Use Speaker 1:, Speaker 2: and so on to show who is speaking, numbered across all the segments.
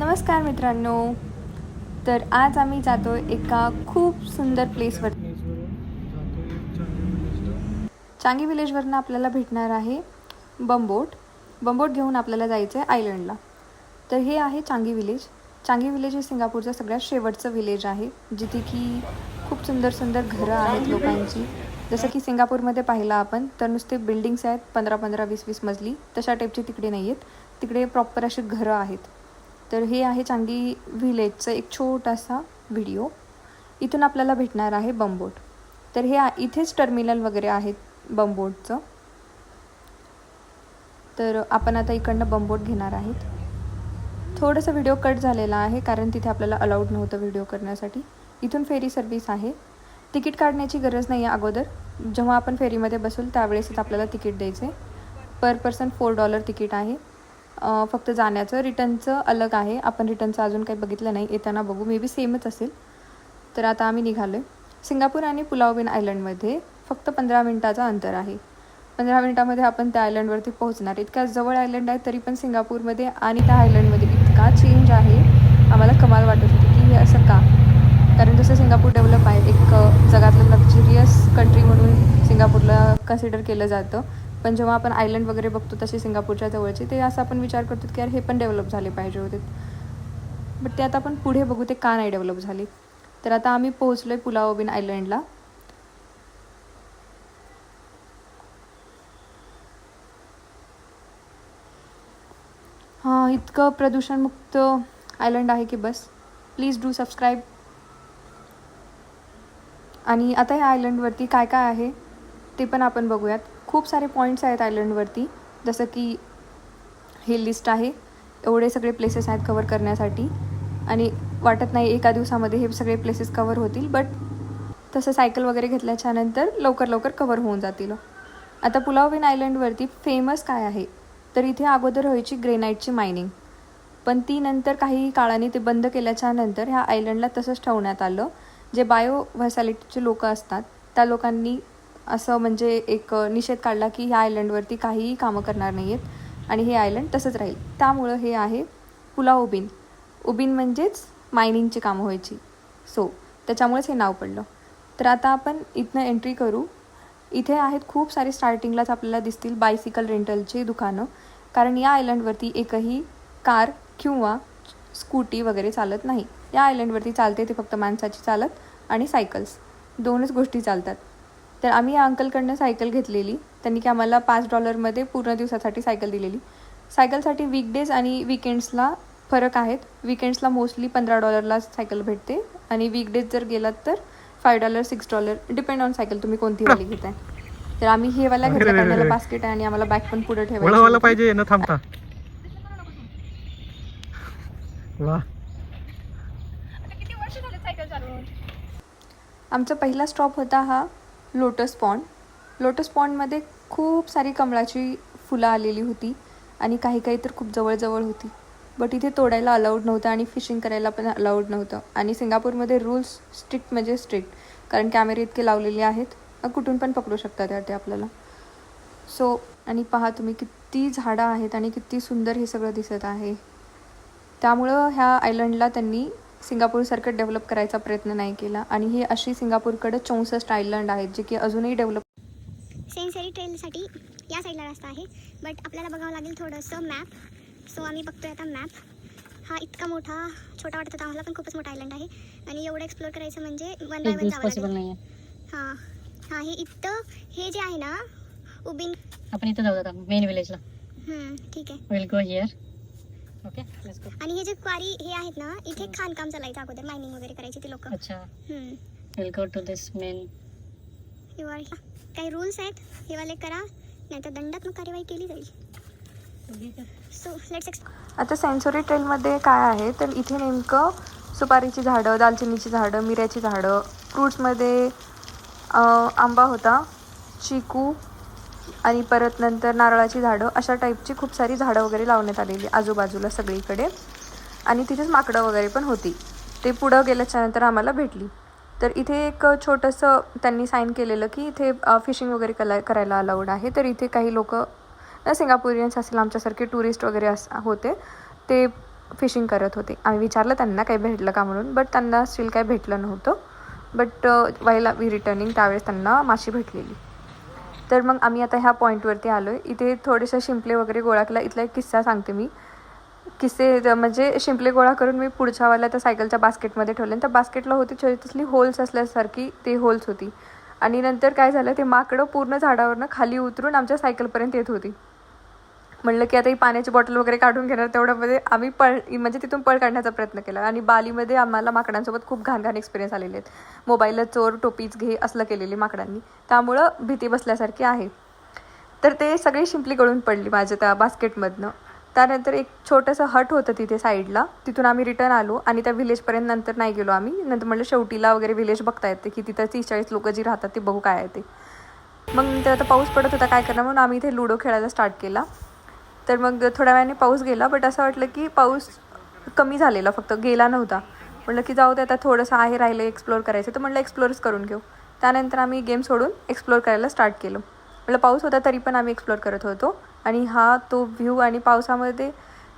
Speaker 1: नमस्कार मित्रांनो. तर आज आम्ही जातो एका खूप सुंदर प्लेसवर चांगी विलेजवरनं आपल्याला भेटणार आहे बंबोट. बंबोट घेऊन आपल्याला जायचं आहे आयलंडला तर हे आहे चांगी विलेज चांगी विलेज हे सिंगापूरचं सगळ्यात शेवटचं विलेज आहे जिथे की खूप सुंदर सुंदर घरं आहेत लोकांची. जसं की सिंगापूरमध्ये पाहिलं आपण तर नुसते बिल्डिंग्स आहेत पंधरा पंधरा वीस वीस मजली. तशा टाईपची तिकडे नाही आहेत तिकडे प्रॉपर अशी घरं आहेत. तर हे आहे चांगी व्हिलेजचं एक छोटासा व्हिडिओ इथून आपल्याला भेटणार आहे बंबोट. तर हे इथेच टर्मिनल वगैरे आहेत बंबोटचं. तर आपण आता इकडनं बंबोट घेणार आहेत. थोडंसं व्हिडिओ कट झालेला आहे कारण तिथे आपल्याला अलाउड नव्हतं व्हिडिओ करण्यासाठी. इथून फेरी सर्व्हिस आहे. तिकीट काढण्याची गरज नाही आहे अगोदर. जेव्हा आपण फेरीमध्ये बसूल त्यावेळेसच आपल्याला तिकीट द्यायचं आहे per person four dollar ticket आहे. फक्त जाण्याचं रिटर्नचं अलग आहे. आपण रिटर्नचं अजून काही बघितलं नाही. येताना बघू. मे बी सेमच असेल. तर आता आम्ही निघालो आहे सिंगापूर आणि पुलावबिन आयलंडमध्ये फक्त पंधरा मिनटाचं अंतर आहे. पंधरा मिनटामध्ये आपण त्या आयलंडवरती पोहोचणार. इतक्या जवळ आयलंड आहे तरी पण सिंगापूरमध्ये आणि त्या आयलंडमध्ये इतका चेंज आहे आम्हाला कमाल वाटत होती की हे असं का? कारण जसं सिंगापूर डेव्हलप आहे एक जगातलं लक्झरियस कंट्री म्हणून सिंगापूरला कन्सिडर केलं जातं पण जेव्हा आपण आयलंड वगैरे बघतो तसे सिंगापूरच्या जवळचे ते असं आपण विचार करतो की यार हे पण डेव्हलप झाले पाहिजे होते. बट ते आता आपण पुढे बघू ते का नाही डेव्हलप झाले. तर आता आम्ही पोहोचलो आहे पुलावबिन आयलंडला हां इतकं प्रदूषणमुक्त आयलंड आहे की बस. प्लीज डू सबस्क्राईब आणि आता या आयलंडवरती काय काय आहे ते पण आपण बघूयात. खूप सारे पॉईंट्स आहेत आयलंडवरती जसं की हे लिस्ट आहे. एवढे सगळे प्लेसेस आहेत कवर करण्यासाठी. आणि वाटत नाही एका दिवसामध्ये हे सगळे प्लेसेस कवर होतील बट तसं सायकल वगैरे घेतल्याच्या नंतर लवकर लवकर कवर होऊन जातील. आता पुलावबिन आयलंडवरती फेमस काय आहे? तर इथे अगोदर व्हायची ग्रेनाईटची मायनिंग पण ती नंतर काही काळाने ते बंद केल्याच्यानंतर ह्या आयलंडला तसंच ठेवण्यात आलं. जे बायो व्हॅसॅलिटीचे लोक असतात त्या लोकांनी असं म्हणजे एक निषेध काढला की ह्या आयलंडवरती काहीही कामं करणार नाही आहेत आणि हे आयलंड तसंच राहील. त्यामुळं हे आहे पुला उबीन. उबीन म्हणजेच मायनिंगची कामं व्हायची. सो त्याच्यामुळेच हे नाव पडलं. तर आता आपण इथनं एंट्री करू. इथे आहेत खूप सारे स्टार्टिंगलाच आपल्याला दिसतील बायसिकल रेंटलची दुकानं. कारण या आयलंडवरती एकही कार किंवा स्कूटी वगैरे चालत नाही. या आयलंडवरती चालते ते फक्त माणसाची चालत आणि सायकल्स दोनच गोष्टी चालतात. तर आम्ही या अंकलकडनं सायकल घेतलेली. त्यांनी की आम्हाला पाच डॉलरमध्ये पूर्ण दिवसासाठी सायकल दिलेली. सायकलसाठी वीकडेज आणि विकेंड्सला फरक आहेत. विकेंड्सला मोस्टली पंधरा डॉलरला सायकल भेटते. आणि वीकडेज जर गेलात तर five dollar six dollar depend on cycle तुम्ही कोणती वाली घेताय. तर आम्ही हे वाला घेतला कारण त्याला बास्केट आहे आणि आम्हाला बॅग पण पुढे होती.
Speaker 2: पाहिजे न थांबता. वा.
Speaker 1: आमचा पहिला स्टॉप होता हा लोटस पॉन्ड. लोटस पॉन्डमध्ये खूप सारी कमळाची फुलं आलेली होती आणि काही काही तर खूप जवळजवळ होती. बट इथे तोडायला अलाउड नव्हतं आणि फिशिंग करायला पण अलाउड नव्हतं. आणि सिंगापूरमध्ये रूल्स स्ट्रिक्ट म्हणजे स्ट्रिक्ट कारण कॅमेरे इतके लावलेले आहेत. कुठून पण पकडू शकतात यार ते आपल्याला. सो आणि पहा तुम्ही किती झाडं आहेत आणि किती सुंदर हे सगळं दिसत आहे. त्यामुळं ह्या आयलंडला त्यांनी सिंगापूरसारखं डेव्हलप करायचा प्रयत्न नाही केला. आणि ही अशी सिंगापूरकडे चौसष्ट आयलंड आहेत जे की अजूनही डेव्हलप
Speaker 3: सेन्सरी ट्रेलसाठी या साईडला रस्ता आहे. बट आपल्याला बघावं लागेल थोडंसं मॅप सो आम्ही बघतोय आता मॅप हा इतका मोठा छोटा वाटत होता. आम्हाला पण खूपच मोठा आयलंड आहे. आणि एवढं एक्सप्लोर करायचं म्हणजे वन बाय वन जावं लागेल.
Speaker 4: नाहीये.
Speaker 3: हां. हां हे इथं हे जे आहे ना उबिन
Speaker 4: आपण इथं जाऊ आता मेन विलेजला
Speaker 3: हम्म, ठीक आहे.
Speaker 4: Will go here okay let's go
Speaker 3: आणि हे जे क्वारी हे आहेत ना इथे खाणकाम चालायचं अगोदर मायनिंग वगैरे करायची ते लोक.
Speaker 4: अच्छा. Will go to this main
Speaker 3: काही रूल्स आहेत हे वाले करा नाही तर दंडात्मक कार्यवाही केली जाईल. सो लेट्स
Speaker 1: आता सेन्सोरी ट्रेलमध्ये काय आहे तर इथे नेमकं सुपारीची झाडं दालचिनीची झाडं मिऱ्याची झाडं फ्रूट्समध्ये आंबा होता चिकू आणि परत नंतर नारळाची झाडं अशा टाईपची खूप सारी झाडं वगैरे लावण्यात आलेली आजूबाजूला सगळीकडे. आणि तिथेच माकडं वगैरे पण होती. ते पुढं गेल्याच्यानंतर आम्हाला भेटली. तर इथे एक छोटंसं त्यांनी साईन केलेलं की इथे फिशिंग वगैरे कला करायला अलाउड आहे. तर इथे काही लोक सिंगापुरियन्स असेल आमच्यासारखे टुरिस्ट वगैरे अस होते ते फिशिंग करत होते. आम्ही विचारलं त्यांना काही भेटलं का म्हणून? बट त्यांना स्टील काही भेटलं नव्हतं. बट वाईल वी रिटर्निंग त्यावेळेस त्यांना माशी भेटलेली. तर मग आम्ही आता ह्या पॉईंटवरती आलो आहे इथे थोडेशा शिंपले वगैरे गोळा केला. इथला एक किस्सा सांगते मी. किस्से ज- म्हणजे शिंपले गोळा करून मी पुढच्या वाला त्या सायकलच्या बास्केटमध्ये ठेवले. आणि त्या बास्केटला होती छोटी तसली होल्स असल्यासारखी ते होल्स होती. आणि नंतर काय झालं ते माकडं पूर्ण झाडावरनं खाली उतरून आमच्या सायकलपर्यंत येत होती. म्हणलं की आता ही पाण्याची बॉटल वगैरे काढून घेणार तेवढ्यामध्ये आम्ही पळ म्हणजे तिथून पळ काढण्याचा प्रयत्न केला. आणि बालीमध्ये आम्हाला माकडांसोबत खूप घाण घाण एक्सपिरियन्स आलेले आहेत. मोबाईलला चोर टोपीच घे असलं केलेले माकडांनी. त्यामुळं भीती बसल्यासारखी आहे. तर ते सगळी शिंपली गळून पडली माझ्या त्या बास्केटमधनं. त्यानंतर एक छोटंसं हट होतं तिथे साईडला. तिथून आम्ही रिटर्न आलो आणि त्या विलेजपर्यंत नंतर नाही गेलो आम्ही. नंतर म्हटलं शेवटीला वगैरे विलेज बघता येते की तिथं तीस चाळीस लोकं जी राहतात ते बघू काय आहे ते. मग नंतर आता पाऊस पडत होता काय करणार? म्हणून आम्ही इथे लुडो खेळायला स्टार्ट केला. तर मग थोड्या वेळाने पाऊस गेला बट असं वाटलं की पाऊस कमी झालेला फक्त गेला नव्हता. म्हटलं की जाऊ दे आता थोडंसं आहे राहिलं एक्सप्लोर करायचं. तर म्हटलं एक्सप्लोअरच करून घेऊ. त्यानंतर आम्ही गेम सोडून एक्सप्लोर करायला स्टार्ट केलं. म्हटलं पाऊस होता तरी पण आम्ही एक्सप्लोर करत होतो. आणि हा तो व्ह्यू आणि पावसामध्ये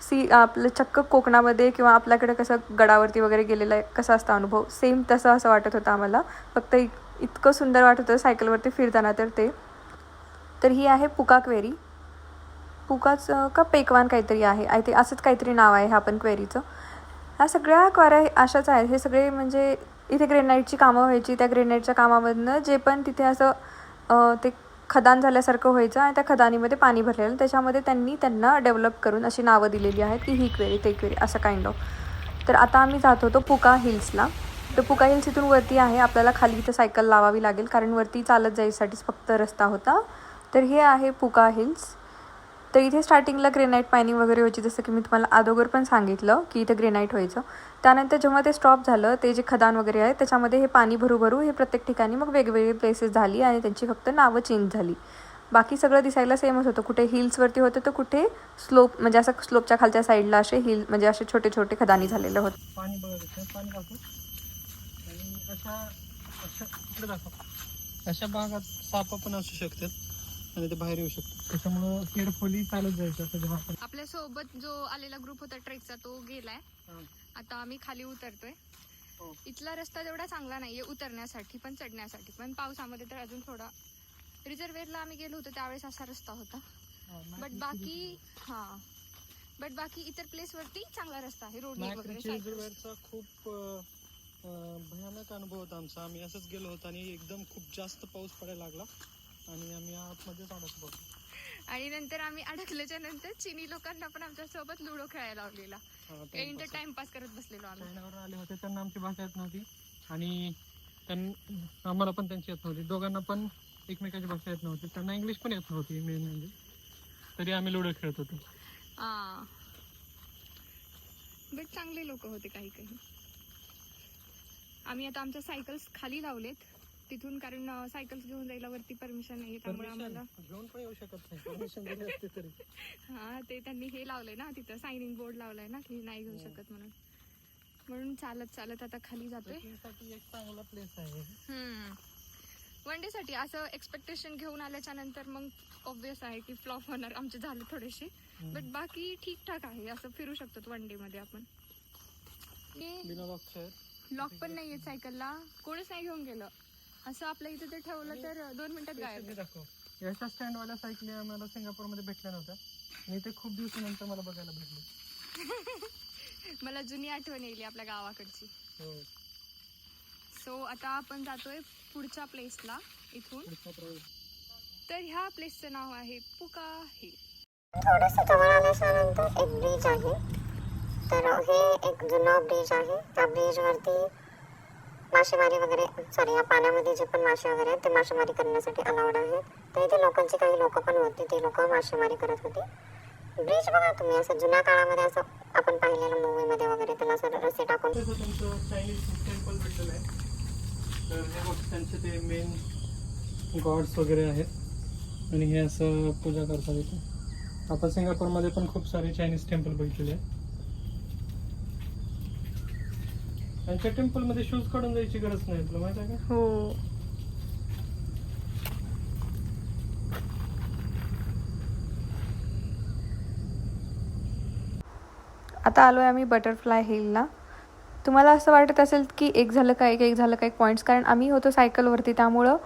Speaker 1: सी आपलं चक्क कोकणामध्ये किंवा आपल्याकडे कसं गडावरती वगैरे गेलेला आहे कसा असता अनुभव सेम तसं असं वाटत होतं आम्हाला. फक्त इतकं सुंदर वाटत होतं सायकलवरती फिरताना तर ते. तर ही आहे पुका क्वेरी पुकाच का पेकवान काहीतरी आहे? आय ते असंच काहीतरी नाव आहे ह्या पण क्वेरीचं ह्या सगळ्या क्वाऱ्या अशाच आहेत. हे सगळे म्हणजे इथे ग्रेनाईटची कामं व्हायची. त्या ग्रेनाईटच्या कामामधनं जे पण तिथे असं ते खदान झाल्यासारखं व्हायचं आणि त्या खदानीमध्ये पाणी भरलेलं. त्याच्यामध्ये त्यांनी त्यांना डेव्हलप करून अशी नावं दिलेली आहेत की ही क्वेरी ते क्वेरी असं काइंड ऑफ तर आता आम्ही जात होतो पुका हिल्सला. तर पुका हिल्स इथून वरती आहे. आपल्याला खाली इथं सायकल लावावी लागेल. कारण वरती चालत जायसाठीच फक्त रस्ता होता. तर हे आहे पुका हिल्स. तर इथे स्टार्टिंगला ग्रेनाईट मायनिंग वगैरे व्हायची जसं की मी तुम्हाला अगोदर पण सांगितलं की इथे ग्रेनाईट व्हायचं. त्यानंतर जेव्हा ते स्टॉप झालं ते जे खदान वगैरे आहे त्याच्यामध्ये हे पाणी भरू भरू हे प्रत्येक ठिकाणी मग वेगवेगळी प्लेसेस झाली आणि त्यांची फक्त नावं चेंज झाली. बाकी सगळं दिसायला सेमच होतं. कुठे हिल्सवरती होतं तर कुठे स्लोप म्हणजे असं स्लोपच्या खालच्या साईडला असे हिल म्हणजे असे छोटे छोटे खदानी झालेले होते.
Speaker 2: पाणी होतं पाणी अशा अशा भागात साप पण असू शकतात. आणि ते बाहेर येऊ शकतात. त्याच्यामुळं केअरफुली चालत जायचं
Speaker 1: आपल्यासोबत जो आलेला ग्रुप होता ट्रेकचा तो गेलाय. आता आम्ही खाली उतरतोय.
Speaker 2: हो.
Speaker 1: इथला रस्ता तेवढा चांगला नाहीये उतरण्यासाठी पण चढण्यासाठी. पण पावसामध्ये तर अजून थोडा रिझर्वेरला आम्ही गेलो होतो त्यावेळेस असा रस्ता होता. बट बाकी हा. बट बाकी इतर प्लेस वरती चांगला रस्ता आहे रोड वगैरे
Speaker 2: खूप भयानक अनुभव होता आमचा. आम्ही असंच गेलो होतो आणि एकदम खूप जास्त पाऊस पडायला लागला. आणि आम्ही आतमध्येच अडकलो.
Speaker 1: आणि नंतर आम्ही अडकल्याच्या नंतर चिनी लोकांना पण आमच्यासोबत लुडो खेळायला लावलेला. इंटर
Speaker 2: टाइमपास.
Speaker 1: करत बसलेलो आम्ही.
Speaker 2: आले होते त्यांना आमची भाषा येत नव्हती. आणि त्यां आम्हाला पण त्यांची येत नव्हती. दोघांना पण एकमेकाची भाषा येत नव्हती. त्यांना इंग्लिश पण येत नव्हती मेन म्हणजे. तरी आम्ही लुडो खेळत होतो.
Speaker 1: बट चांगले लोक होते काही काही. आम्ही आता आमच्या सायकल्स खाली लावलेत. तिथून कारण सायकल्स घेऊन जायला वरती परमिशन नाही त्यामुळे आम्हाला
Speaker 2: घेऊन पण येऊ शकत नाही. परमिशन दिली असते तरी.
Speaker 1: हा ते त्यांनी हे लावलंय ना तिथं सायनिंग बोर्ड लावलाय ना की नाही घेऊ शकत म्हणून. म्हणून चालत चालत आता खाली जातोय.
Speaker 2: एक चांगला प्लेस आहे.
Speaker 1: वन डे साठी असं एक्सपेक्टेशन घेऊन आल्याच्यानंतर मग ऑब्विस आहे की फ्लॉप होणार आमचे झाले थोडेसे. बट बाकी ठीकठाक आहे असं फिरू शकतो वन डे मध्ये आपण. लॉक पण नाहीये सायकलला कोणीच नाही घेऊन गेलं. असं आपल्या इथे ते ठेवलं तर दोन मिनिटात गायब
Speaker 2: दाखव. याच्या स्टँडवाल्या सायकली आम्हाला सिंगापूरमध्ये भेटल्या नव्हत्या आणि ते खूप दिवसानंतर मला बघायला भेटले.
Speaker 1: मला जुनी आठवण येईल आपल्या गावाकडची.
Speaker 2: हो.
Speaker 3: सो आता आपण जातोय पुढच्या प्लेसला इथून. तर ह्या प्लेसचं नाव आहे पुका हिल. थोडंसं जवळ आल्याच्यानंतर एक ब्रिज आहे. तर हे एक जुना ब्रिज आहे. त्या ब्रिजवरती मासेमारी वगैरे सॉरी या पाण्यामध्ये जे पण मासे वगैरे आहेत ते मासेमारी करण्यासाठी अलाउड आहे. तर इथे लोकांची काही लोक पण होती ते लोक मासेमारी करत होते. ब्रिज बघा तुम्ही असं जुन्या काळामध्ये असं आपण पाहिलेलं मूवीमध्ये वगैरे त्याला असं रस्ते टाकून.
Speaker 2: त्यांचे ते मेन गॉड्स वगैरे आहेत. आणि हे असं पूजा करतात इथे. आपण सिंगापूरमध्ये पण खूप सारे चायनीज टेम्पल बघितलेले आहेत. त्यांच्या टेम्पलमध्ये शूज काढून जायची गरज नाही तुला माहिती आहे का?
Speaker 1: हो. आता आलो आहे आम्ही बटरफ्लाय हिलला तुम्हाला असं वाटत असेल की एक झालं का एक एक झालं का एक पॉईंट्स कारण आम्ही होतो सायकलवरती त्यामुळं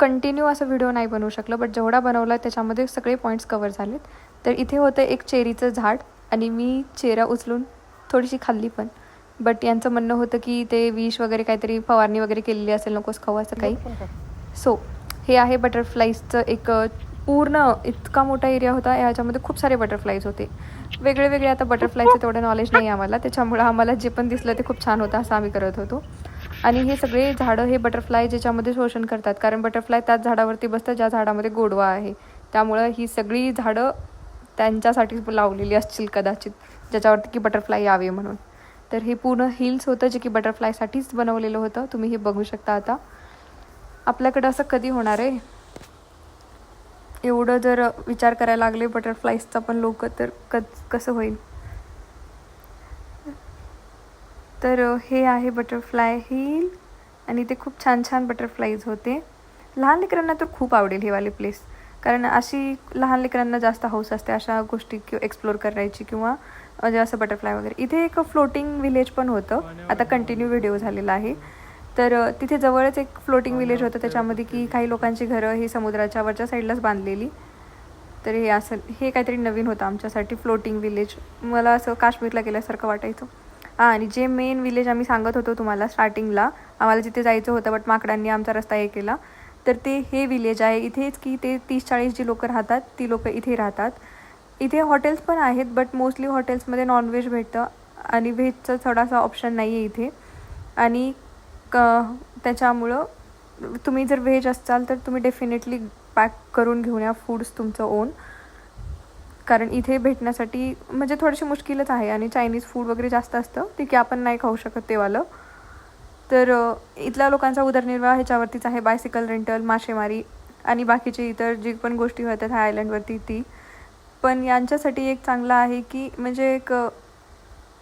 Speaker 1: कंटिन्यू असं व्हिडिओ नाही बनवू शकलं. बट जेवढा बनवला त्याच्यामध्ये सगळे पॉईंट्स कवर झालेत. तर इथे होतं एक चेरीचं झाड आणि मी चेरा उचलून थोडीशी खाल्ली पण. बट यांचं म्हणणं होतं की ते विष वगैरे काहीतरी फवारणी वगैरे केलेली असेल नकोस खाऊ असं काही. सो हे आहे बटरफ्लाईजचं एक पूर्ण इतका मोठा एरिया होता. याच्यामध्ये खूप सारे बटरफ्लाईज होते. वेगळे वेगळे आता बटरफ्लायचं तेवढं नॉलेज नाही आम्हाला. त्याच्यामुळं आम्हाला जे पण दिसलं ते खूप छान होतं असं आम्ही करत होतो. आणि हे सगळे झाडं हे बटरफ्लाय ज्याच्यामध्ये शोषण करतात. कारण बटरफ्लाय त्याच झाडावरती बसतं ज्या झाडामध्ये गोडवा आहे. त्यामुळं ही सगळी झाडं त्यांच्यासाठी लावलेली असतील कदाचित. ज्याच्यावरती की बटरफ्लाय यावे म्हणून. तर हे पूर्ण हिल्स होतं जे की बटरफ्लायसाठीच बनवलेलं होतं. तुम्ही हे बघू शकता आता. आपल्याकडं असं कधी होणार आहे? एवढं जर विचार करायला लागले बटरफ्लायजचा पण लोक तर क कसं होईल? तर हे आहे बटरफ्लाय हिल आणि ते खूप छान छान बटरफ्लाईज होते. लहान लेकरांना तर खूप आवडेल हे वाले प्लेस कारण अशी लहान लेकरांना जास्त हौस असते अशा गोष्टी किंवा एक्सप्लोर करायची किंवा म्हणजे असं बटरफ्लाय वगैरे. इथे एक फ्लोटिंग विलेज पण होतं. आता कंटिन्यू व्हिडिओ झालेला आहे. तर तिथे जवळच एक फ्लोटिंग विलेज होतं. त्याच्यामध्ये की काही लोकांची घरं ही समुद्राच्या वरच्या साईडलाच बांधलेली. तर हे असं हे काहीतरी नवीन होतं आमच्यासाठी फ्लोटिंग विलेज मला असं काश्मीरला गेल्यासारखं वाटायचं. हां आणि जे मेन विलेज आम्ही सांगत होतो तुम्हाला स्टार्टिंगला आम्हाला जिथे जायचं होतं बट माकडांनी आमचा रस्ता हे केला. तर ते हे विलेज आहे. इथेच की ते तीस चाळीस जी लोकं राहतात ती लोकं इथे राहतात. इथे हॉटेल्स पण आहेत बट मोस्टली हॉटेल्समध्ये नॉनव्हेज भेटतं आणि व्हेजचं थोडासा ऑप्शन नाही आहे इथे. आणि क त्याच्यामुळं तुम्ही जर व्हेज असाल तर तुम्ही डेफिनेटली पॅक करून घेऊन या फूड्स तुमचं ओन कारण इथे भेटण्यासाठी म्हणजे थोडीशी मुश्किलच आहे आणि चायनीज फूड वगैरे जास्त असतं ते की आपण नाही खाऊ शकत तेवालं. तर इथल्या लोकांचा उदरनिर्वाह ह्याच्यावरतीच आहे बायसिकल रेंटल मासेमारी आणि बाकीचे इतर जी पण गोष्टी होतात ह्या आयलंडवरती ती. पण यांच्यासाठी एक चांगलं आहे की म्हणजे एक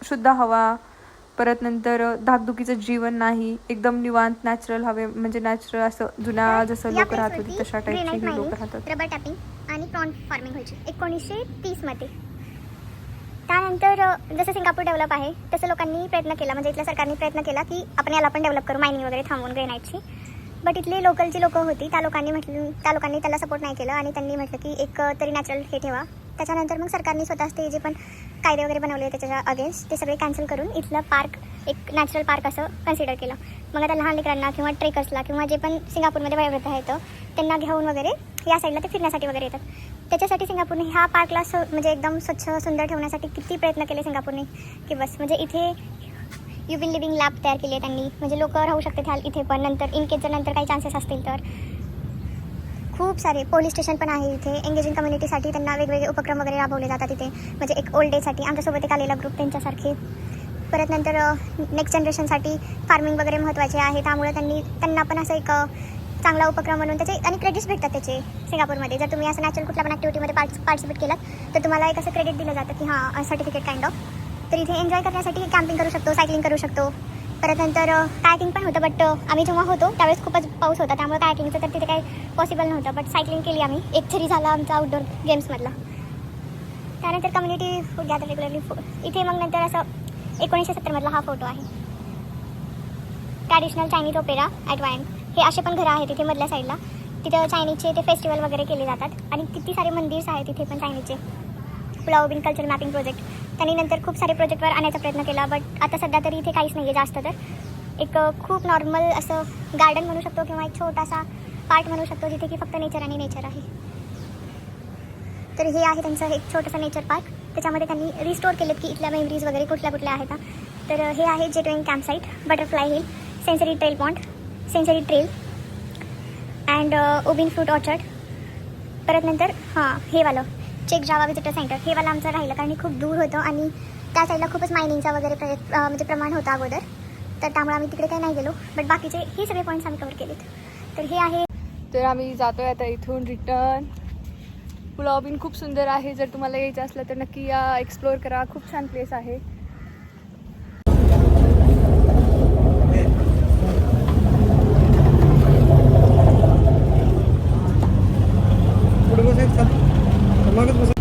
Speaker 1: शुद्ध हवा परत नंतर धाकधुकीचं जीवन नाही एकदम निवांत नॅचरल हवे म्हणजे नॅचरल असं जुन्या जसं लोक राहत होती तशा टाईपची ही लोक राहतात.
Speaker 3: रबर टॅपिंग आणि प्रॉन फार्मिंग व्हायची. एकोणीसशे तीसमध्ये त्यानंतर जसं सिंगापूर डेव्हलप आहे तसं लोकांनी प्रयत्न केला म्हणजे इथल्या सरकारने प्रयत्न केला की आपण याला पण डेव्हलप करू मायनिंग वगैरे थांबवून ग्रेनाईटची बट इथली लोकल जी लोकं होती त्या लोकांनी म्हटलं त्या लोकांनी त्याला सपोर्ट नाही केलं आणि त्यांनी म्हटलं की एक तरी नॅचरल हे ठेवा. त्याच्यानंतर मग सरकारने स्वतःच ते जे पण कायदे वगैरे बनवले त्याच्या अगेन्स्ट ते सगळे कॅन्सल करून इथलं पार्क एक नॅचरल पार्क असं कन्सिडर केलं. मग आता लहान लेकरांना किंवा ट्रेकर्सला किंवा जे पण सिंगापूरमध्ये वयोवृद्ध आहेत त्यांना घेऊन वगैरे या साईडला ते फिरण्यासाठी वगैरे येतात. त्याच्यासाठी सिंगापूरने ह्या पार्कला स म्हणजे एकदम स्वच्छ सुंदर ठेवण्यासाठी किती प्रयत्न केले सिंगापूरने? की बस म्हणजे इथे यू विल लिव्हिंग लॅब तयार केली आहे त्यांनी. म्हणजे लोक राहू शकतात ह्या इथे पण. नंतर इन केस जर नंतर काही चान्सेस असतील तर. खूप सारे पोलीस स्टेशन पण आहे इथे. एंगेजिंग कम्युनिटीसाठी त्यांना वेगवेगळे उपक्रम वगैरे राबवले जातात इथे. म्हणजे एक ओल्ड एजसाठी आमच्यासोबत एक आलेला ग्रुप त्यांच्यासारखे. परत नंतर नेक्स्ट जनरेशनसाठी फार्मिंग वगैरे महत्त्वाचे आहे. त्यामुळे त्यांनी त्यांना पण असं एक चांगला उपक्रम म्हणून त्याचे आणि क्रेडिट्स भेटतात त्याचे सिंगापूरमध्ये. जर तुम्ही असं नॅचरल कुठल्या पण ॲक्टिव्हिटीमध्ये पार्ट पार्टिसिपेट केलात तर तुम्हाला एक असं क्रेडिट दिलं जातं की हां सर्टिफिकेट काइंड ऑफ तर इथे एन्जॉय करण्यासाठी कॅम्पिंग करू शकतो सायकलिंग करू शकतो. परत नंतर कायकिंग पण होतं बट आम्ही जेव्हा होतो त्यावेळेस खूपच पाऊस होता. त्यामुळे कायकिंगचं तर तिथे काही पॉसिबल नव्हतं बट सायकलिंग केली आम्ही. एक थरी झाला आमचा आउटडोर गेम्समधला त्यानंतर कम्युनिटी फूड गॅदर रेग्युलरली इथे मग नंतर असं एकोणीसशे सत्तरमधला हा फोटो आहे. ट्रॅडिशनल चायनीज ओपेरा ॲट वायन हे असे पण घरं आहेत तिथे मधल्या साईडला तिथं चायनीजचे ते फेस्टिवल वगैरे केले जातात. आणि किती सारे मंदिर्स आहेत तिथे पण चायनीजचे Pulau Ubin culture mapping project त्यांनी नंतर खूप सारे प्रोजेक्टवर आणायचा प्रयत्न केला बट आता सध्या तरी इथे काहीच नाही आहे जास्त तर. एक खूप नॉर्मल असं गार्डन म्हणू शकतो किंवा एक छोटासा पार्ट म्हणू शकतो जिथे की फक्त नेचर आणि नेचर आहे. तर हे आहे त्यांचं एक छोटंसं नेचर पार्क त्याच्यामध्ये त्यांनी रिस्टोर केलेत की इथल्या मेमरीज वगैरे कुठल्या कुठल्या आहेत तर हे आहे जेटवेंग campsite butterfly hill sensory trail point sensory trail and ओबिन fruit orchard परत नंतर हां हे वालं. चेक जावा विजिटर सेंटर हे वाला आमचं राहिलं कारण खूप दूर होतं आणि त्या साईडला खूपच मायनिंगचा वगैरे म्हणजे प्रमाण होतं अगोदर. तर त्यामुळे आम्ही तिकडे काही नाही गेलो बट बाकीचे हे सगळे पॉईंट्स आम्ही कवर केलेत. तर हे आहे
Speaker 1: तर आम्ही जातोय आता इथून रिटर्न पुलाव बिन खूप सुंदर आहे जर तुम्हाला यायचं असलं तर नक्की या एक्सप्लोअर करा. खूप छान प्लेस आहे.
Speaker 2: पुढे